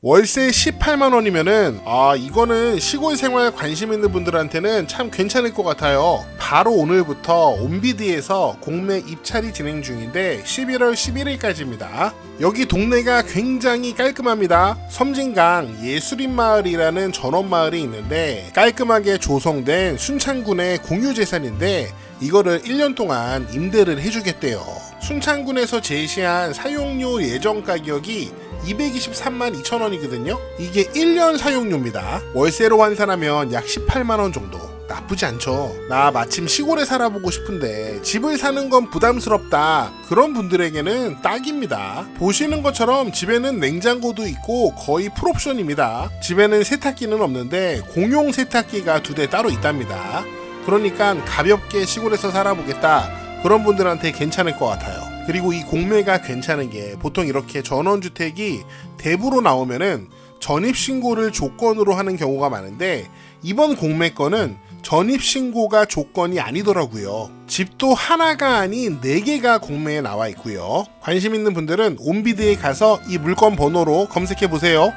월세 18만 원이면은 아 이거는 시골 생활 관심 있는 분들한테는 참 괜찮을 것 같아요. 바로 오늘부터 온비드에서 공매 입찰이 진행 중인데 11월 11일까지입니다. 여기 동네가 굉장히 깔끔합니다. 섬진강 예술인 마을이라는 전원 마을이 있는데 깔끔하게 조성된 순창군의 공유 재산인데 이거를 1년 동안 임대를 해주겠대요. 순창군에서 제시한 사용료 예정 가격이 223만 2천 원이거든요. 이게 1년 사용료입니다. 월세로 환산하면 약 18만 원 정도. 나쁘지 않죠. 나 마침 시골에 살아보고 싶은데 집을 사는 건 부담스럽다. 그런 분들에게는 딱입니다. 보시는 것처럼 집에는 냉장고도 있고 거의 풀옵션입니다. 집에는 세탁기는 없는데 공용 세탁기가 두 대 따로 있답니다. 그러니까 가볍게 시골에서 살아보겠다. 그런 분들한테 괜찮을 것 같아요. 그리고 이 공매가 괜찮은 게 보통 이렇게 전원주택이 대부로 나오면은 전입신고를 조건으로 하는 경우가 많은데 이번 공매권은 전입신고가 조건이 아니더라고요. 집도 하나가 아닌 네개가 공매에 나와 있고요. 관심 있는 분들은 온비드에 가서 이 물건 번호로 검색해 보세요.